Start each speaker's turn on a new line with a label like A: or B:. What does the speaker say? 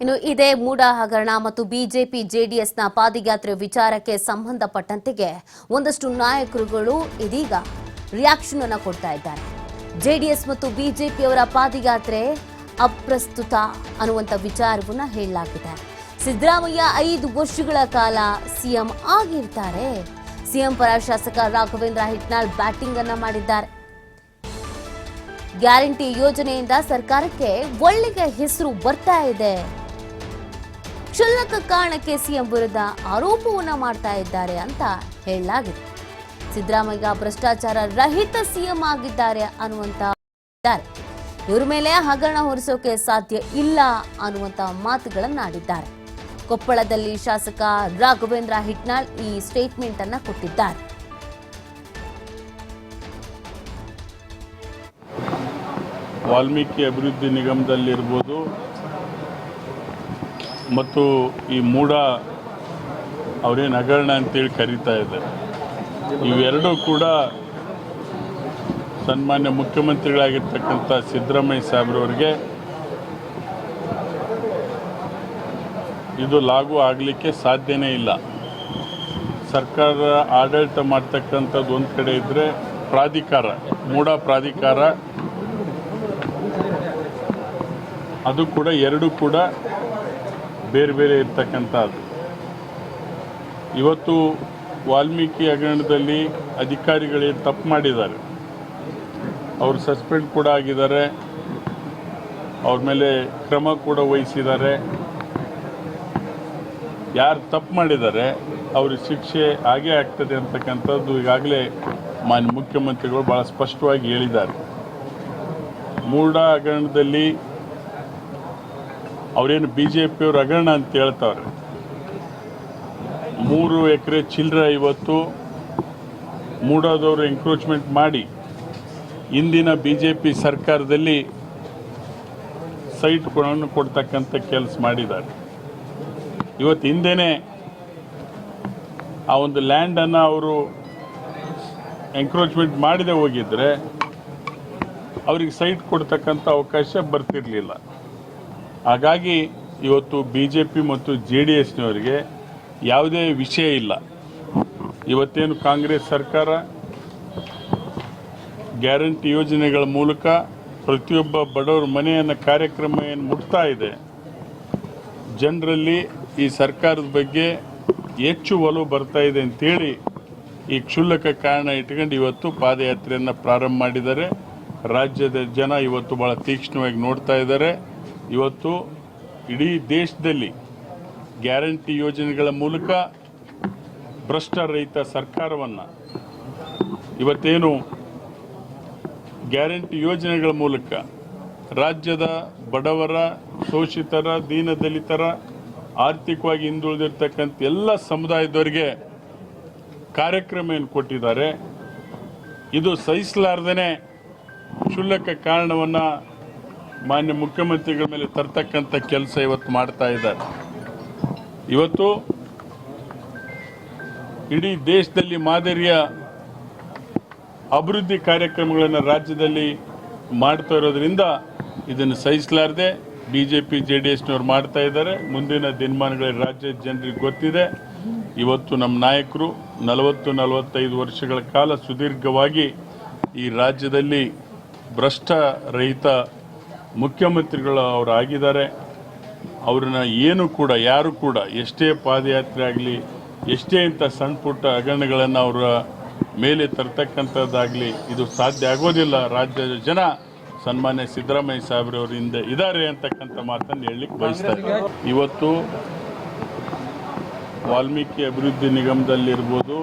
A: ಇನ್ನು ಇದೇ ಮೂಡ ಹಗರಣ ಮತ್ತು ಬಿಜೆಪಿ ಜೆಡಿಎಸ್ನ ಪಾದಯಾತ್ರೆ ವಿಚಾರಕ್ಕೆ ಸಂಬಂಧಪಟ್ಟಂತೆಗೆ ಒಂದಷ್ಟು ನಾಯಕರುಗಳು ಇದೀಗ ರಿಯಾಕ್ಷನ್ ಅನ್ನು ಕೊಡ್ತಾ ಇದ್ದಾರೆ. ಜೆಡಿಎಸ್ ಮತ್ತು ಬಿಜೆಪಿಯವರ ಪಾದಯಾತ್ರೆ ಅಪ್ರಸ್ತುತ ಅನ್ನುವಂಥ ವಿಚಾರವನ್ನ ಹೇಳಲಾಗಿದೆ. ಸಿದ್ದರಾಮಯ್ಯ ಐದು ವರ್ಷಗಳ ಕಾಲ ಸಿಎಂ ಆಗಿರ್ತಾರೆ. ಸಿಎಂ ಪರ ಶಾಸಕ ರಾಘವೇಂದ್ರ ಹಿಟ್ನಾಳ್ ಬ್ಯಾಟಿಂಗ್ ಅನ್ನ ಮಾಡಿದ್ದಾರೆ. ಗ್ಯಾರಂಟಿ ಯೋಜನೆಯಿಂದ ಸರ್ಕಾರಕ್ಕೆ ಒಳ್ಳೆಯ ಹೆಸರು ಬರ್ತಾ ಇದೆ. ಕ್ಷುಲ್ಲಕ ಕಾರಣಕ್ಕೆ ಸಿಎಂ ವಿರುದ್ಧ ಆರೋಪವನ್ನ ಮಾಡ್ತಾ ಇದ್ದಾರೆ ಅಂತ ಹೇಳಲಾಗಿದೆ. ಸಿದ್ದರಾಮಯ್ಯ ಭ್ರಷ್ಟಾಚಾರ ರಹಿತ ಸಿಎಂ ಆಗಿದ್ದಾರೆ ಅನ್ನುವಂತ. ಇವ್ರ ಮೇಲೆ ಹಗರಣ ಹೊರಿಸೋಕೆ ಸಾಧ್ಯ ಇಲ್ಲ ಅನ್ನುವಂತ ಮಾತುಗಳನ್ನಾಡಿದ್ದಾರೆ. ಕೊಪ್ಪಳದಲ್ಲಿ ಶಾಸಕ ರಾಘವೇಂದ್ರ ಹಿಟ್ನಾಳ್ ಈ ಸ್ಟೇಟ್ಮೆಂಟ್ ಅನ್ನ ಕೊಟ್ಟಿದ್ದಾರೆ.
B: ವಾಲ್ಮೀಕಿ ಅಭಿವೃದ್ಧಿ ನಿಗಮದಲ್ಲಿರ್ಬೋದು ಮತ್ತು ಈ ಮೂಡ ಅವರೇನು ಹಗರಣ ಅಂತೇಳಿ ಕರೀತಾ ಇದ್ದಾರೆ. ಇವೆರಡೂ ಕೂಡ ಸನ್ಮಾನ್ಯ ಮುಖ್ಯಮಂತ್ರಿಗಳಾಗಿರ್ತಕ್ಕಂಥ ಸಿದ್ದರಾಮಯ್ಯ ಸಾಹೇಬ್ರವ್ರಿಗೆ ಇದು ಲಾಗು ಆಗಲಿಕ್ಕೆ ಸಾಧ್ಯನೇ ಇಲ್ಲ. ಸರ್ಕಾರ ಆಡಳಿತ ಮಾಡ್ತಕ್ಕಂಥದ್ದು ಒಂದು ಕಡೆ ಇದ್ದರೆ ಪ್ರಾಧಿಕಾರ ಮೂಡ ಪ್ರಾಧಿಕಾರ. ಅದು ಕೂಡ ಎರಡು ಕೂಡ ಬೇರೆ ಬೇರೆ ಇರ್ತಕ್ಕಂಥದ್ದು ಇವತ್ತು ವಾಲ್ಮೀಕಿ ಹಗರಣದಲ್ಲಿ ಅಧಿಕಾರಿಗಳೇ ತಪ್ಪು ಮಾಡಿದ್ದಾರೆ? ಅವರು ಸಸ್ಪೆಂಡ್ ಕೂಡ ಆಗಿದ್ದಾರೆ. ಅವ್ರ ಮೇಲೆ ಕ್ರಮ ಕೂಡ ವಹಿಸಿದ್ದಾರೆ. ಯಾರು ತಪ್ಪು ಮಾಡಿದ್ದಾರೆ, ಅವ್ರಿಗೆ ಶಿಕ್ಷೆ ಆಗೇ ಆಗ್ತದೆ ಅಂತಕ್ಕಂಥದ್ದು ಈಗಾಗಲೇ ಮಾನ್ಯ ಮುಖ್ಯಮಂತ್ರಿಗಳು ಭಾಳ ಸ್ಪಷ್ಟವಾಗಿ ಹೇಳಿದ್ದಾರೆ. ಮೂಡ ಹಗರಣದಲ್ಲಿ ಅವರೇನು ಬಿ ಜೆ ಪಿಯವ್ರು ಹಗರಣ ಅಂತ ಹೇಳ್ತಾವ್ರೆ. ಮೂರು ಎಕರೆ ಚಿಲ್ಲರೆ ಇವತ್ತು ಮೂಡೋದವರು ಎಂಕ್ರೋಚ್ಮೆಂಟ್ ಮಾಡಿ, ಇಂದಿನ ಬಿ ಜೆ ಪಿ ಸರ್ಕಾರದಲ್ಲಿ ಸೈಟ್ಗಳನ್ನು ಕೊಡ್ತಕ್ಕಂಥ ಕೆಲಸ ಮಾಡಿದ್ದಾರೆ. ಇವತ್ತು ಹಿಂದೆನೆ ಆ ಒಂದು ಲ್ಯಾಂಡನ್ನು ಅವರು ಎಂಕ್ರೋಚ್ಮೆಂಟ್ ಮಾಡಿದೆ ಹೋಗಿದ್ರೆ, ಅವ್ರಿಗೆ ಸೈಟ್ ಕೊಡ್ತಕ್ಕಂಥ ಅವಕಾಶ ಬರ್ತಿರಲಿಲ್ಲ. ಹಾಗಾಗಿ ಇವತ್ತು ಬಿ ಜೆ ಪಿ ಮತ್ತು ಜೆ ಡಿ ಎಸ್ನವರಿಗೆ ಯಾವುದೇ ವಿಷಯ ಇಲ್ಲ. ಇವತ್ತೇನು ಕಾಂಗ್ರೆಸ್ ಸರ್ಕಾರ ಗ್ಯಾರಂಟಿ ಯೋಜನೆಗಳ ಮೂಲಕ ಪ್ರತಿಯೊಬ್ಬ ಬಡವರ ಮನೆಯನ್ನು ಕಾರ್ಯಕ್ರಮ ಏನು ಮುಟ್ತಾ ಇದೆ, ಜನರಲ್ಲಿ ಈ ಸರ್ಕಾರದ ಬಗ್ಗೆ ಹೆಚ್ಚು ಒಲವು ಬರ್ತಾ ಇದೆ ಅಂತೇಳಿ ಈ ಕ್ಷುಲ್ಲಕ ಕಾರಣ ಇಟ್ಕೊಂಡು ಇವತ್ತು ಪಾದಯಾತ್ರೆಯನ್ನು ಪ್ರಾರಂಭ ಮಾಡಿದ್ದಾರೆ. ರಾಜ್ಯದ ಜನ ಇವತ್ತು ಭಾಳ ತೀಕ್ಷ್ಣವಾಗಿ ನೋಡ್ತಾ ಇದ್ದಾರೆ. ಇವತ್ತು ಇಡೀ ದೇಶದಲ್ಲಿ ಗ್ಯಾರಂಟಿ ಯೋಜನೆಗಳ ಮೂಲಕ ಭ್ರಷ್ಟರಹಿತ ಸರ್ಕಾರವನ್ನು ಇವತ್ತೇನು ಗ್ಯಾರಂಟಿ ಯೋಜನೆಗಳ ಮೂಲಕ ರಾಜ್ಯದ ಬಡವರ, ಶೋಷಿತರ, ದೀನದಲಿತರ, ಆರ್ಥಿಕವಾಗಿ ಹಿಂದುಳಿದಿರ್ತಕ್ಕಂಥ ಎಲ್ಲ ಸಮುದಾಯದವರಿಗೆ ಕಾರ್ಯಕ್ರಮ ಏನು ಕೊಟ್ಟಿದ್ದಾರೆ. ಇದು ಸಹಿಸಲಾರ್ದೇ ಕ್ಷುಲ್ಲಕ ಕಾರಣವನ್ನು ಮಾನ್ಯ ಮುಖ್ಯಮಂತ್ರಿಗಳ ಮೇಲೆ ತರ್ತಕ್ಕಂಥ ಕೆಲಸ ಇವತ್ತು ಮಾಡ್ತಾ ಇದ್ದಾರೆ. ಇವತ್ತು ಇಡೀ ದೇಶದಲ್ಲಿ ಮಾದರಿಯ ಅಭಿವೃದ್ಧಿ ಕಾರ್ಯಕ್ರಮಗಳನ್ನು ರಾಜ್ಯದಲ್ಲಿ ಮಾಡ್ತಾ ಇರೋದ್ರಿಂದ ಇದನ್ನು ಸಹಿಸಲಾರದೆ B J P J D ಎಸ್ನವ್ರು ಮಾಡ್ತಾ ಇದ್ದಾರೆ. ಮುಂದಿನ ದಿನಮಾನಗಳಲ್ಲಿ ರಾಜ್ಯದ ಜನರಿಗೆ ಗೊತ್ತಿದೆ. ಇವತ್ತು ನಮ್ಮ ನಾಯಕರು ನಲವತ್ತು, ನಲವತ್ತೈದು ವರ್ಷಗಳ ಕಾಲ ಸುದೀರ್ಘವಾಗಿ ಈ ರಾಜ್ಯದಲ್ಲಿ ಭ್ರಷ್ಟ ರಹಿತ ಮುಖ್ಯಮಂತ್ರಿಗಳು ಅವರು ಆಗಿದ್ದಾರೆ ಅವ್ರನ್ನ ಏನು ಕೂಡ, ಯಾರು ಕೂಡ, ಎಷ್ಟೇ ಪಾದಯಾತ್ರೆ ಆಗಲಿ, ಎಷ್ಟೇ ಇಂಥ ಸಣ್ಣ ಪುಟ್ಟ ಹಗರಣಗಳನ್ನು ಅವರ ಮೇಲೆ ತರ್ತಕ್ಕಂಥದ್ದಾಗಲಿ ಇದು ಸಾಧ್ಯ ಆಗೋದಿಲ್ಲ. ರಾಜ್ಯದ ಜನ ಸನ್ಮಾನ್ಯ ಸಿದ್ದರಾಮಯ್ಯ ಸಾಹೇಬ್ರವರಿಂದ ಇದ್ದಾರೆ ಅಂತಕ್ಕಂಥ ಮಾತನ್ನು ಹೇಳಲಿಕ್ಕೆ ಬಯಸ್ತಾರೆ ಇವತ್ತು ವಾಲ್ಮೀಕಿ ಅಭಿವೃದ್ಧಿ ನಿಗಮದಲ್ಲಿರ್ಬೋದು